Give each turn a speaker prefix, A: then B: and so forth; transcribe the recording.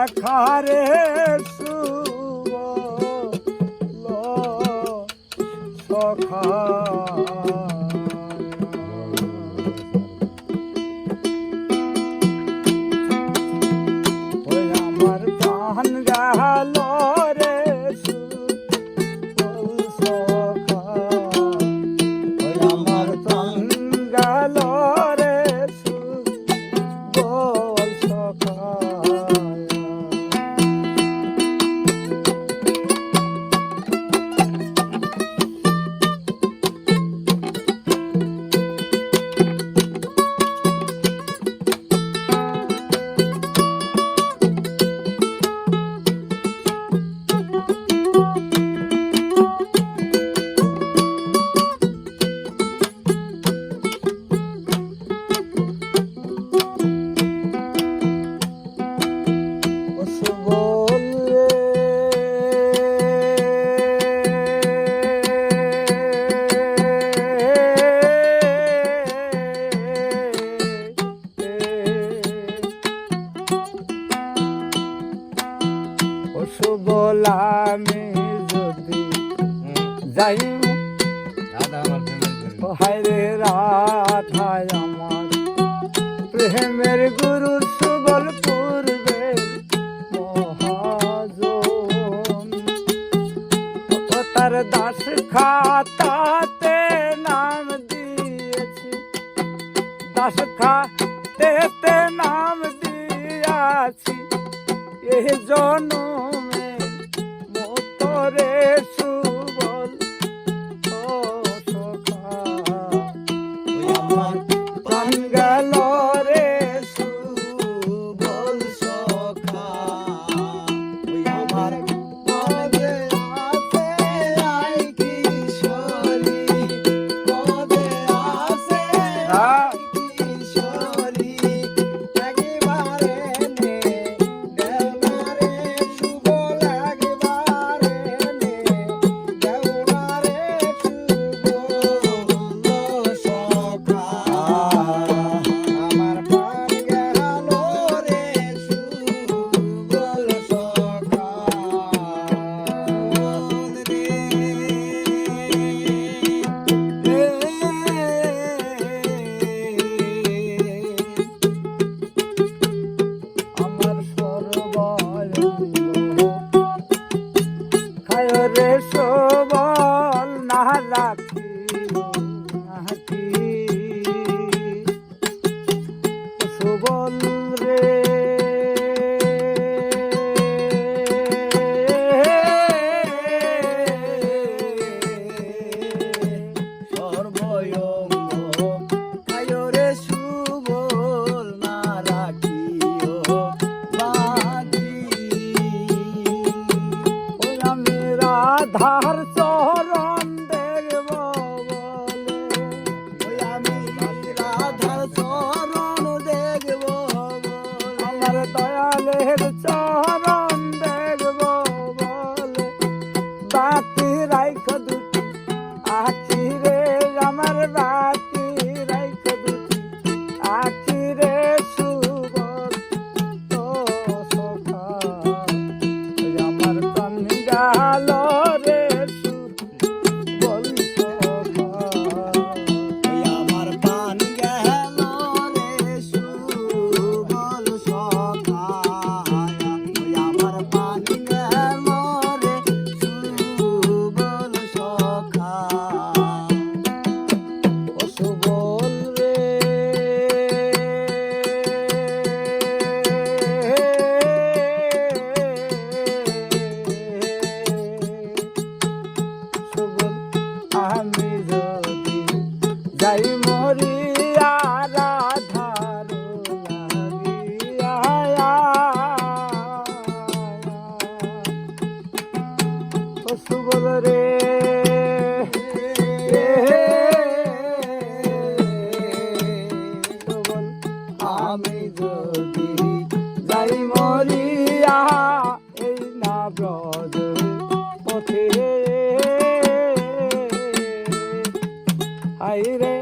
A: এখারে শুভ সখা হায়রে রাধায় আমার প্রেমের গুরুর সুবল পূর্বে মহাজন। তার দাস খাতাতে নাম দিয়েছি। দাস খাতেতে নাম দিয়াছি। এ জনম rezo. যদি যাই মরিয়া এই না ব্রজ পথে। হাই রে